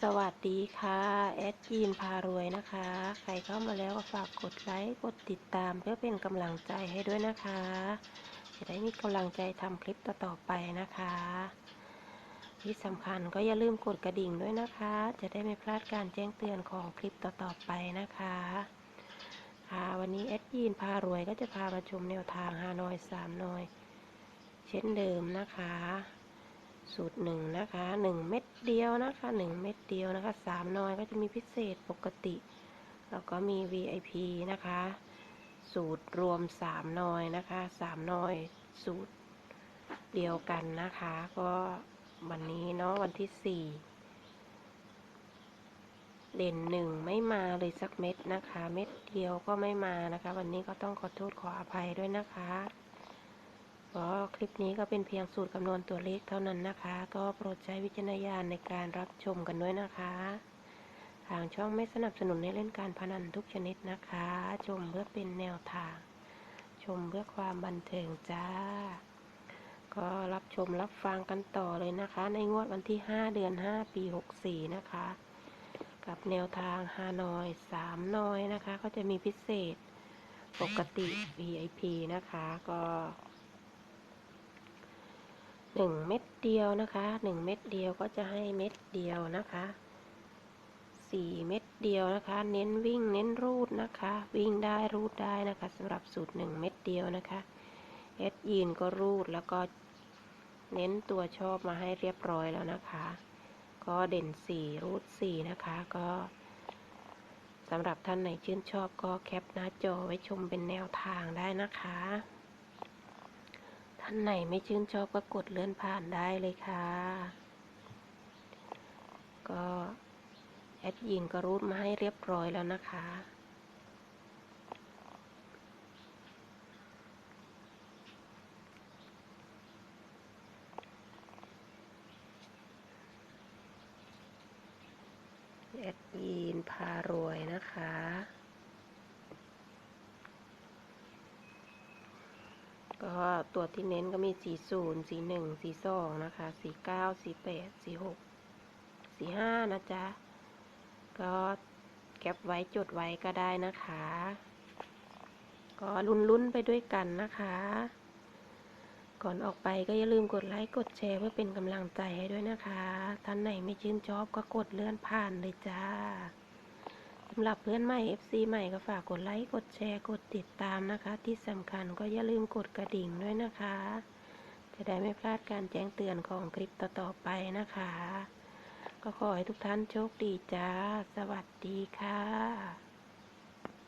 สวัสดีค่ะแอดยีนพารวยนะคะ ใครเข้ามาแล้วก็ฝากกดไลค์กดติดตามเพื่อเป็นกำลังใจให้ด้วยนะคะ จะได้มีกำลังใจทำคลิปต่อๆไปนะคะ ที่สำคัญก็อย่าลืมกดกระดิ่งด้วยนะคะ จะได้ไม่พลาดการแจ้งเตือนของคลิปต่อๆไปนะคะค่ะวันนี้แอดยีนพารวยก็จะพามาชมแนวทางฮานอยสามนอย เช่นเดิมนะคะ สูตรหนึ่งนะคะหนึ่งเม็ดเดียวนะคะหนึ่งเม็ดเดียวนะคะสามนอยก็จะมีพิเศษปกติ แล้วก็มี VIP นะคะ สูตรรวมสามนอยนะคะสามนอยสูตรเดียวกันนะคะ ก็วันนี้เนาะวันที่สี่เด่นหนึ่งไม่มาเลยสักเม็ดนะคะ เม็ดเดียวก็ไม่มานะคะ วันนี้ก็ต้องขอโทษขออภัยด้วยนะคะ ก็คลิปนี้ก็เป็นเพียงสูตรคำนวณตัวเลขเท่านั้นนะคะ ก็โปรดใช้วิจารณญาณในการรับชมกันด้วยนะคะ ทางช่องไม่สนับสนุนให้เล่นการพนันทุกชนิดนะคะ ชมเพื่อเป็นแนวทาง ชมเพื่อความบันเทิงจ้า ก็รับชมรับฟังกันต่อเลยนะคะ ในงวดวันที่ 5 เดือน 5 ปี 64 นะคะ กับแนวทางฮานอย3น้อยนะคะ ก็จะมีพิเศษปกติ VIP นะคะก็ หนึ่งเม็ดเดียวนะคะหนึ่งเม็ดเดียวก็จะให้เม็ดเดียวนะคะสี่เม็ดเดียวนะคะ เน้นวิ่งเน้นรูดนะคะ วิ่งได้รูดได้นะคะสำหรับสูตรหนึ่งเม็ดเดียวนะคะเอสยีนก็รูดแล้วก็เน้นตัวชอบมาให้เรียบร้อยแล้วนะคะ ก็เด่นสี่รูดสี่นะคะ ก็สำหรับท่านไหนชื่นชอบก็แคปหน้าจอไว้ชมเป็นแนวทางได้นะคะ ท่านไหนไม่ชื่นชอบก็กดเลื่อนผ่านได้เลยค่ะ ก็แอดยินก็รูดมาให้เรียบร้อยแล้วนะคะ แอดยีนพารวยนะคะ ก็ตัวที่เน้นก็มีสีศูนย์สีหนึ่งสีสองนะคะสีเก้าสีแปดสีหกสีห้านะจ๊ะ ก็แคปไว้จดไว้ก็ได้นะคะ ก็ลุ้นๆไปด้วยกันนะคะ ก่อนออกไปก็อย่าลืมกดไลค์กดแชร์เพื่อเป็นกำลังใจให้ด้วยนะคะ ท่านไหนไม่ชื่นชอบก็กดเลื่อนผ่านเลยจ้าำหรับเพื่อนใหม่ FC ใหม่ก็ฝากกดไลค์ กดแชร์ กดติดตามนะคะ ที่สำคัญก็อย่าลืมกดกระดิ่งด้วยนะคะ จะได้ไม่พลาดการแจ้งเตือนของคลิปต่อๆไปนะคะ ก็ขอให้ทุกท่านโชคดีจ้า สวัสดีค่ะ